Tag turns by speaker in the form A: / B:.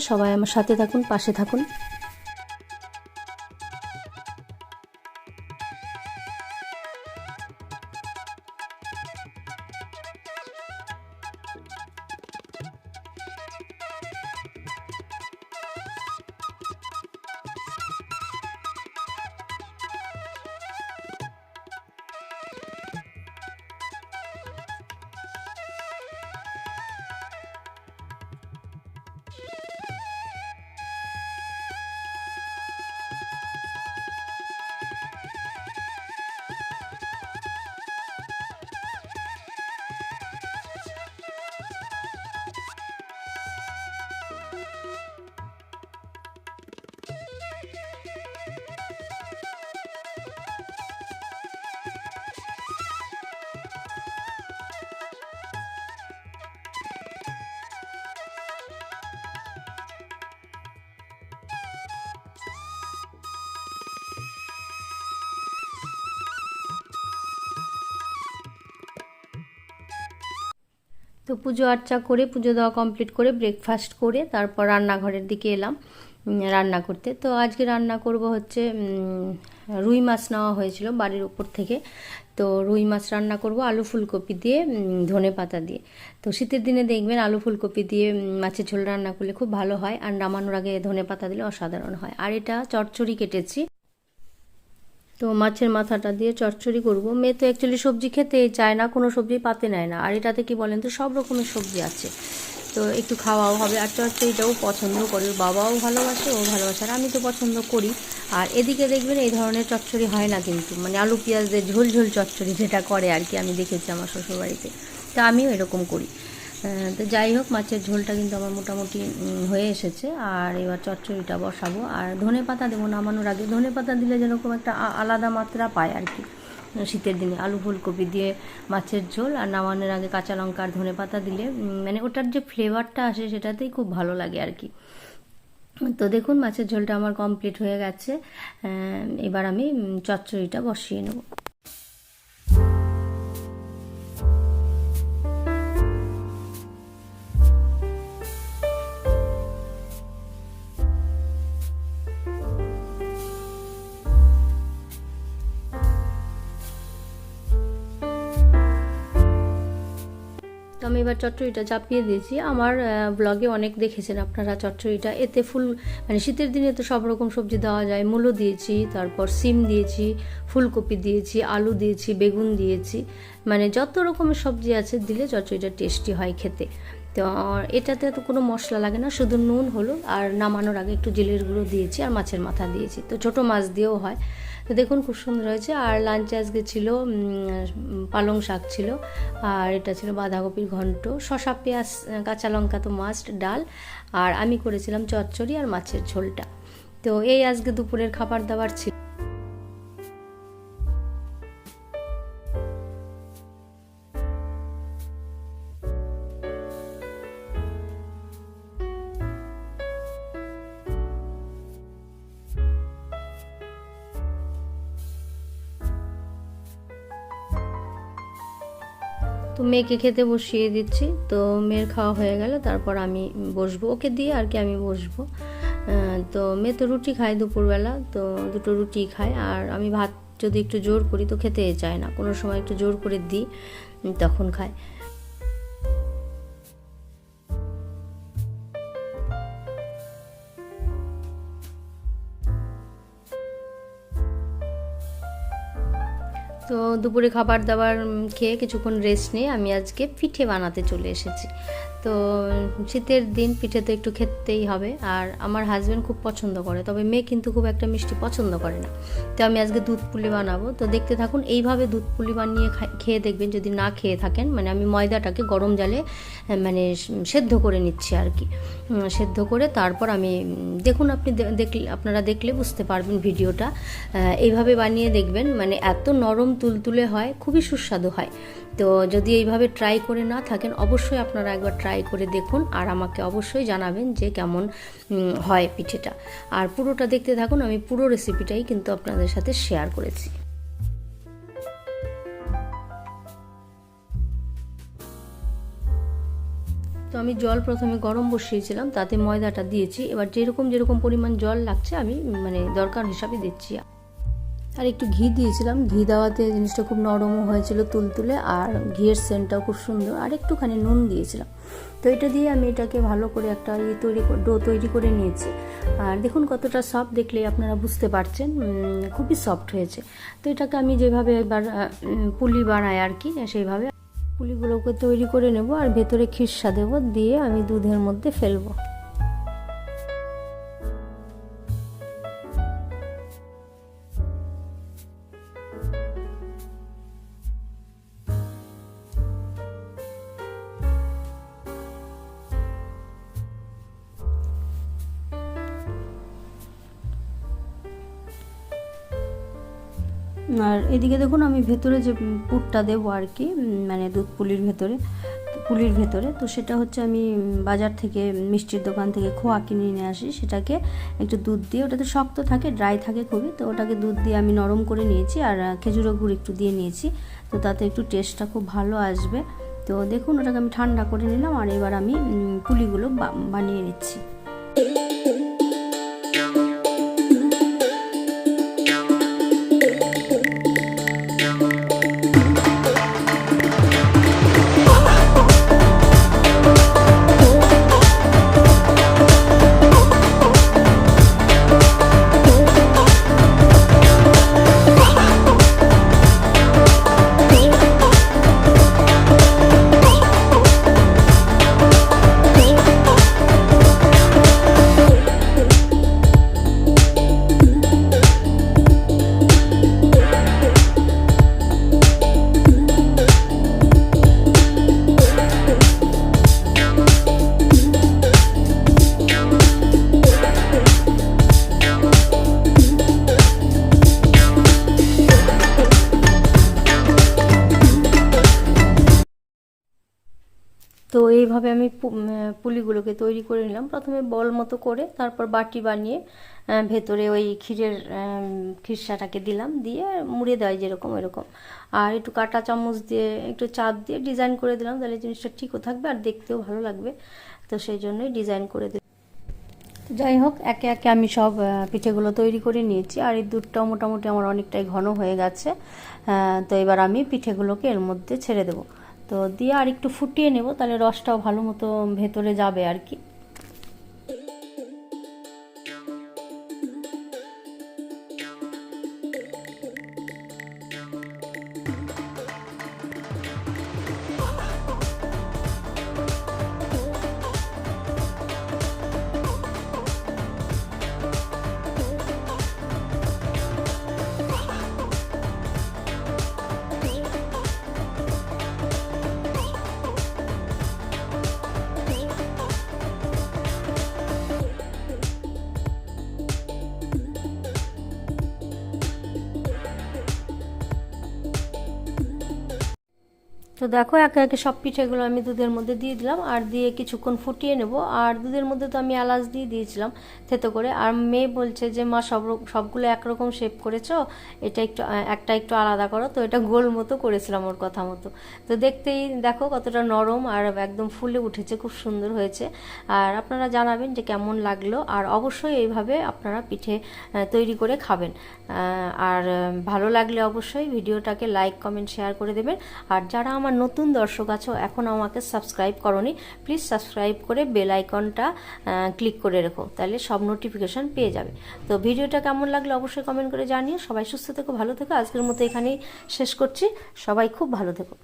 A: সবাই আমার সাথে থাকুন পাশে থাকুন। তো পুজো আর্চা করে, পুজো দেওয়া কমপ্লিট করে ব্রেকফাস্ট করে, তারপর রান্নাঘরের দিকে এলাম রান্না করতে। তো আজকে রান্না করব হচ্ছে রুই মাছ নেওয়া হয়েছিল বাড়ির উপর থেকে। তো রুই মাছ রান্না করব আলু ফুলকপি দিয়ে ধনে পাতা দিয়ে। তো শীতের দিনে দেখবেন আলু ফুলকপি দিয়ে মাছের ঝোল রান্না করলে খুব ভালো হয়। আর নামানোর আগে ধনে পাতা দিলে অসাধারণ হয়। আর এটা চচ্চড়ি কেটেছি। তো মাছের মাথাটা দিয়ে চচ্চড়ি করব। মেয়ে তো অ্যাকচুয়ালি সবজি খেতে চায় না, কোনো সবজি পাতে নেয় না। আর এটাতে কি বলেন তো, সব রকমের সবজি আছে। তো একটু খাওয়াও হবে, আর চচ্চড়িটাও পছন্দ করে। ওর বাবাও ভালোবাসে, ও ভালোবাসে, আর আমি তো পছন্দ করি। আর এদিকে দেখবেন এই ধরনের চচ্চড়ি হয় না কিন্তু। মানে আলু, পেঁয়াজ দিয়ে ঝোল ঝোল চচ্চড়ি যেটা করে আর কি, আমি দেখেছি আমার শ্বশুরবাড়িতে। তা আমিও এরকম করি। তো যাই হোক, মাছের ঝোলটা কিন্তু আমার মোটামুটি হয়ে এসেছে। আর এবার চচ্চড়িটা বসাবো। আর ধনে পাতা দেবো নামানোর আগে। ধনে পাতা দিলে যেরকম একটা আলাদা মাত্রা পায় আর কি। শীতের দিনে আলু ফুলকপি দিয়ে মাছের ঝোল আর নামানোর আগে কাঁচা লঙ্কা আর ধনে পাতা দিলে মানে ওটার যে ফ্লেভারটা আসে সেটাতেই খুব ভালো লাগে আর কি। তো দেখুন, মাছের ঝোলটা আমার কমপ্লিট হয়ে গেছে। এবার আমি চচ্চড়িটা বসিয়ে নেব। আমি এবার চচ্চড়িটা চাপিয়ে দিয়েছি। আমার ব্লগে অনেক দেখেছেন আপনারা চচ্চড়িটা। এতে ফুল মানে শীতের দিনে তো সব রকম সবজি দেওয়া যায়। মূলো দিয়েছি, তারপর সিম দিয়েছি, ফুলকপি দিয়েছি, আলু দিয়েছি, বেগুন দিয়েছি। মানে যত রকমের সবজি আছে, দিলে চচ্চড়িটা টেস্টি হয় খেতে। তো, এটাতে তো কোনো মশলা লাগে না, শুধু নুন, হলুদ, আর নামানোর আগে একটু জিলের গুঁড়ো দিয়েছি, আর মাছের মাথা দিয়েছি। তো ছোটো মাছ দিয়েও হয়। তো দেখুন, খুব সুন্দর হয়েছে। আর লাঞ্চে আজকে ছিল পালং শাক ছিল। আর এটা ছিল বাঁধাকপির ঘন্ট শশা পেঁয়াজ কাঁচা লঙ্কা তো মাস্ট ডাল। আর আমি করেছিলাম চচ্চড়ি আর মাছের ঝোলটা। তো এই আজকে দুপুরের খাবার দাবার ছিল। তো মেয়েকে খেতে বসিয়ে দিচ্ছি। তো মেয়ের খাওয়া হয়ে গেল, তারপর আমি বসবো। ওকে দিয়ে আর কি আমি বসবো। তো মেয়ে তো রুটি খায় দুপুরবেলা, তো দুটো রুটি খায়। আর আমি ভাত যদি একটু জোর করি তো খেতে চায় না। কোনো সময় একটু জোর করে দিই তখন খায়। তো দুপুরে খাবার দাবার খেয়ে কিছুক্ষণ রেস্ট নিয়ে আমি আজকে পিঠে বানাতে চলে এসেছি। তো শীতের দিন পিঠে তো একটু খেতেই হবে। আর আমার হাজব্যান্ড খুব পছন্দ করে, তবে মেয়ে কিন্তু খুব একটা মিষ্টি পছন্দ করে না। তো আমি আজকে দুধ পুলি বানাবো। তো দেখতে থাকুন, এইভাবে দুধ পুলি বানিয়ে খেয়ে দেখবেন যদি না খেয়ে থাকেন। মানে আমি ময়দাটাকে গরম জালে মানে সেদ্ধ করে নিচ্ছি আর কি। সেদ্ধ করে তারপর আমি দেখুন আপনি দেখলে, আপনারা দেখলে বুঝতে পারবেন ভিডিওটা। এইভাবে বানিয়ে দেখবেন মানে এত নরম তুলতুলে হয়, খুবই সুস্বাদু হয়। তো যদি এইভাবে ট্রাই করে না থাকেন, অবশ্যই আপনারা একবার ট্রাই করে দেখুন আর আমাকে অবশ্যই জানাবেন যে কেমন হয় পিঠেটা। আর পুরোটা দেখতে থাকুন, আমি পুরো রেসিপিটাই কিন্তু আপনাদের সাথে শেয়ার করেছি। তো আমি জল প্রথমে গরম বসিয়েছিলাম, তাতে ময়দাটা দিয়েছি। এবার যেরকম যেরকম পরিমাণ জল লাগছে, আমি মানে দরকার হিসাবে দিচ্ছি। আর একটু ঘি দিয়েছিলাম। ঘি দেওয়াতে জিনিসটা খুব নরমও হয়েছিল তুলতুলে, আর ঘিয়ের সেন্টটাও খুব সুন্দর। আর একটুখানি নুন দিয়েছিলাম। তো এটা দিয়ে আমি এটাকে ভালো করে একটা ইয়ে তৈরি ডো তৈরি করে নিয়েছি। আর দেখুন কতটা সফট দেখলেই আপনারা বুঝতে পারছেন। খুবই সফট হয়েছে। তো এটাকে আমি যেভাবে এবার পুলি বানাই আর কি, সেইভাবে পুলিগুলোকে তৈরি করে নেব, আর ভেতরে খিরসা দেবো, দিয়ে আমি দুধের মধ্যে ফেলব। আর এদিকে দেখুন, আমি ভেতরে যে পুরটা দেবো আর কি মানে দুধ পুলির ভেতরে পুলির ভেতরে, তো সেটা হচ্ছে আমি বাজার থেকে মিষ্টির দোকান থেকে খোয়া কিনে নিয়ে আসি। সেটাকে একটু দুধ দিয়ে, ওটাতে শক্ত থাকে, ড্রাই থাকে খুবই, তো ওটাকে দুধ দিয়ে আমি নরম করে নিয়েছি আর খেজুরের গুড় একটু দিয়ে নিয়েছি, তো তাতে একটু টেস্টটা খুব ভালো আসবে। তো দেখুন, ওটাকে আমি ঠান্ডা করে নিলাম আর এবার আমি পুলিগুলো বানিয়ে নিচ্ছি। তো এইভাবে আমি পুলিগুলোকে তৈরি করে নিলাম। প্রথমে বল মতো করে তারপর বাটি বানিয়ে ভেতরে ওই ক্ষীরের খিরসাটাকে দিলাম। দিয়ে মুড়ে দেয় যেরকম এরকম আর একটু কাটা চামচ দিয়ে, একটু চাপ দিয়ে ডিজাইন করে দিলাম। তাহলে জিনিসটা ঠিকও থাকবে আর দেখতেও ভালো লাগবে। তো সেই জন্যই ডিজাইন করে দিলাম। যাই হোক, একে একে আমি সব পিঠেগুলো তৈরি করে নিয়েছি। আর এই দুধটাও মোটামুটি আমার অনেকটাই ঘন হয়ে গেছে। তো এবার আমি পিঠেগুলোকে এর মধ্যে ছেড়ে দেবো। তো দিয়ে আর একটু ফুটিয়ে নেব তাহলে রসটাও ভালো মতো ভেতরে যাবে আর কি। তো দেখো একে একে সব পিঠেগুলো আমি দুধের মধ্যে দিয়ে দিলাম, আর দিয়ে কিছুক্ষণ ফুটিয়ে নেব। আর দুধের মধ্যে তো আমি এলাচ দিয়ে দিয়েছিলাম থেতো করে। আর মেয়ে বলছে যে, মা, সব সবগুলো একরকম শেপ করেছ, এটা একটু একটা একটু আলাদা করো। তো এটা গোল মতো করেছিলাম ওর কথা মতো। তো দেখতেই দেখো কতটা নরম আর একদম ফুলে উঠেছে, খুব সুন্দর হয়েছে। আর আপনারা জানাবেন যে কেমন লাগল, আর অবশ্যই এইভাবে আপনারা পিঠে তৈরি করে খাবেন। আর, ভালো লাগলে অবশ্যই ভিডিওটাকে লাইক, কমেন্ট, শেয়ার করে দেবেন। আর যারা আমার আমার নতুন দর্শক আছো, এখন আমাকে সাবস্ক্রাইব করনি প্লিজ সাবস্ক্রাইব করে বেল আইকনটা ক্লিক করে রেখো, তাহলে সব নোটিফিকেশান পেয়ে যাবে। তো ভিডিওটা কেমন লাগল অবশ্যই কমেন্ট করে জানিও। সবাই সুস্থ থেকো, ভালো থেকো। আজকের মতো এখানেই শেষ করছি। সবাই খুব ভালো থেকো।